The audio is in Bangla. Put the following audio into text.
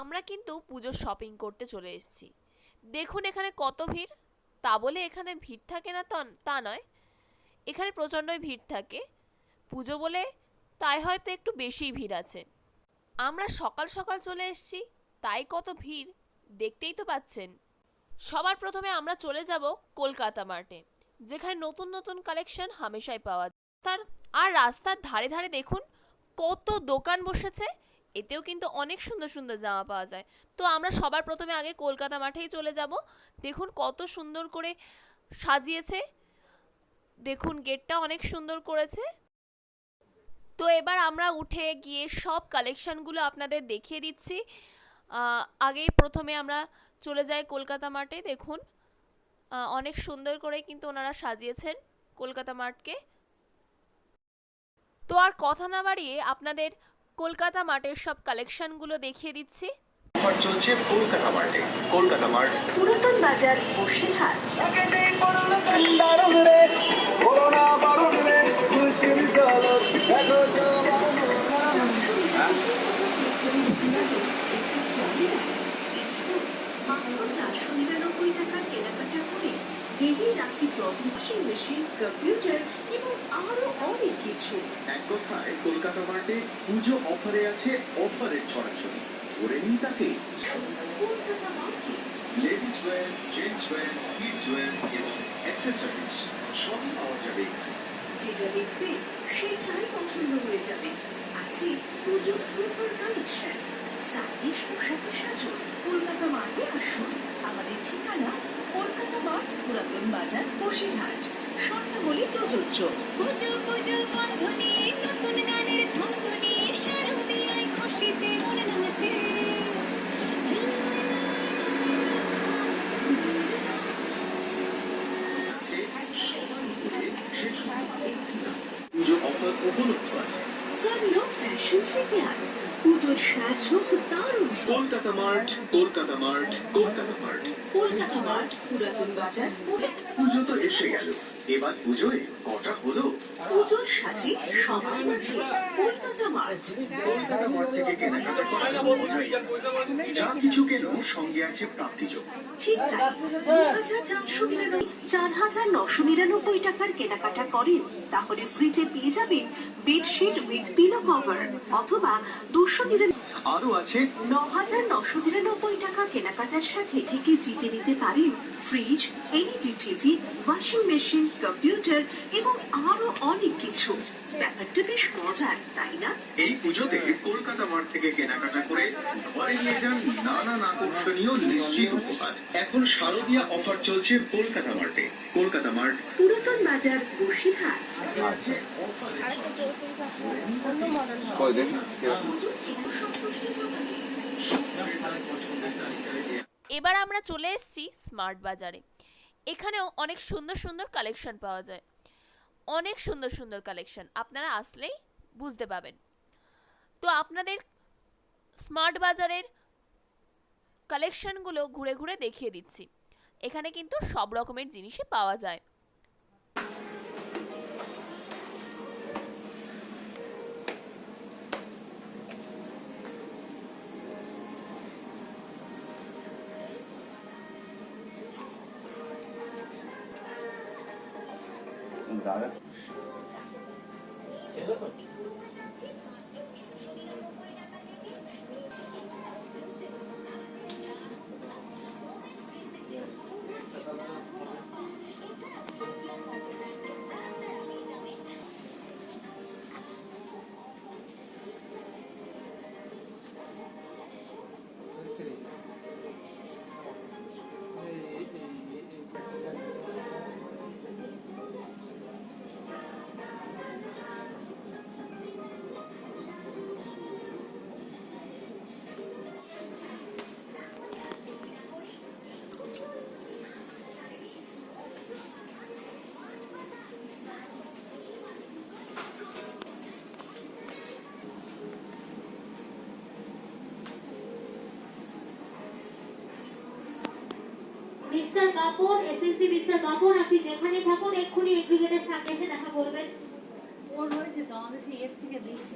আমরা কিন্তু পুজোর শপিং করতে চলে এসেছি। দেখুন এখানে কত ভিড়। তা বলে এখানে ভিড় থাকে না তা- নয়। এখানে প্রচণ্ডই ভিড় থাকে। পুজো বলে তাই হয়তো একটু বেশিই ভিড় আছে। আমরা সকাল সকাল চলে এসেছি, তাই কত ভিড়, দেখতেই তো পাচ্ছেন। সবার প্রথমে আমরা চলে যাব কলকাতা মার্টে যেখানে নতুন নতুন কালেকশন হামেশাই পাওয়া যায়। তার, আর রাস্তার ধারে ধারে দেখুন, কত দোকান বসেছে এতেও কিন্তু অনেক সুন্দর সুন্দর জামা পাওয়া যায়। তো আমরা সবার প্রথমে আগে কলকাতা মাঠেই চলে যাব। দেখুন কত সুন্দর করে সাজিয়েছে। দেখুন গেটটা অনেক সুন্দর করেছে। তো এবার আমরা উঠে গিয়ে সব কালেকশনগুলো আপনাদের দেখিয়ে দিচ্ছি। আগেই প্রথমে আমরা চলে যাই কলকাতা মাঠে। দেখুন অনেক সুন্দর করে কিন্তু ওনারা সাজিয়েছেন কলকাতা মাঠকে। তো আর কথা না বাড়িয়ে আপনাদের কলকাতা মার্টের সব কালেকশনগুলো দেখিয়ে দিচ্ছি। অফার চলছে কলকাতা মার্টে। কলকাতা মার্ট। পুরাতন বাজার বসিরহাট চারশো নিরানব্বই টাকার কেনাকাটা দেবী রাখি ওয়াশিং মেশিন কম্পিউটার এবং আরও অনেক কিছু। এক কথায় কলকাতা মার্টে পুজো অফারে আছে অফারের ছড়াছড়ি। করে নিন তাকে। Kolkata মার্টে ladies wear gents wear kids wear এবং অ্যাক্সেসরিজ সবই পাওয়া যাবে এখানে। যেটা দেখবে সেটাই পছন্দ হয়ে যাবে। আছে পুজোর সুপার কালেকশন চাইনিজ পোশাকে সাজো কলকাতা মার্টে আসুন আমাদের ঠিকানা কলকাতা মার্ট পুরাতন বাজার বসিরহাট শর্তাবলী প্রযোজ্য মন উপলব্ধ আছে পুজোর সাজ হোক দারুণ Kolkata Mart Kolkata Mart Kolkata Mart. Kolkata Mart পুরাতন বাজার। পুজো তো এসে গেল। এবার পুজোয় কটা হলো? পুজোর সাজে সবার কলকাতা মার্ট কলকাতা মার্ট থেকে কেনাকাটা আলাদা। যা কিছু কেন সঙ্গে আছে প্রাপ্তিযোগ ঠিক তাই। চার হাজার নশো নিরানব্বই টাকার কেনাকাটা করেন তাহলে ফ্রিতে পেয়ে যাবেন বেডশিট উইথ পিলো কভার অথবা দুশো নিরানব্বই আরও আছে। ন হাজার নশো নিরানব্বই টাকা কেনাকাটার সাথে থেকে জিতে নিতে পারেন fridge LED TV washing machine computer এবং আরও অনেক কিছু। ব্যাপারটা বেশ মজার তাই না? এই পুজোতে কলকাতা মার্ট থেকে কেনাকাটা করে ঘরে নিয়ে যান নানান আকর্ষণীয় নিশ্চিত উপহার। এখন শারদীয়া অফার চলছে কলকাতা মার্টে। কলকাতা মার্ট। পুরাতন বাজার বসিরহাট। আছে এবার আমরা চলে এসেছি স্মার্ট বাজারে। এখানেও অনেক সুন্দর সুন্দর কালেকশন পাওয়া যায়। অনেক সুন্দর সুন্দর কালেকশন আপনারা আসলেই বুঝতে পাবেন। তো আপনাদের স্মার্ট বাজারের কালেকশনগুলো ঘুরে ঘুরে দেখিয়ে দিচ্ছি। এখানে কিন্তু সব রকমের জিনিসই পাওয়া যায়। দাদা mister Bapan SSC mister Bapan আপনি যেখানে থাকুন, এক্ষুনি এগ্রিগেটের সামনে এসে দেখা করবেন। ওর হয়েছে তো আমাদের সেই এর থেকে বেশি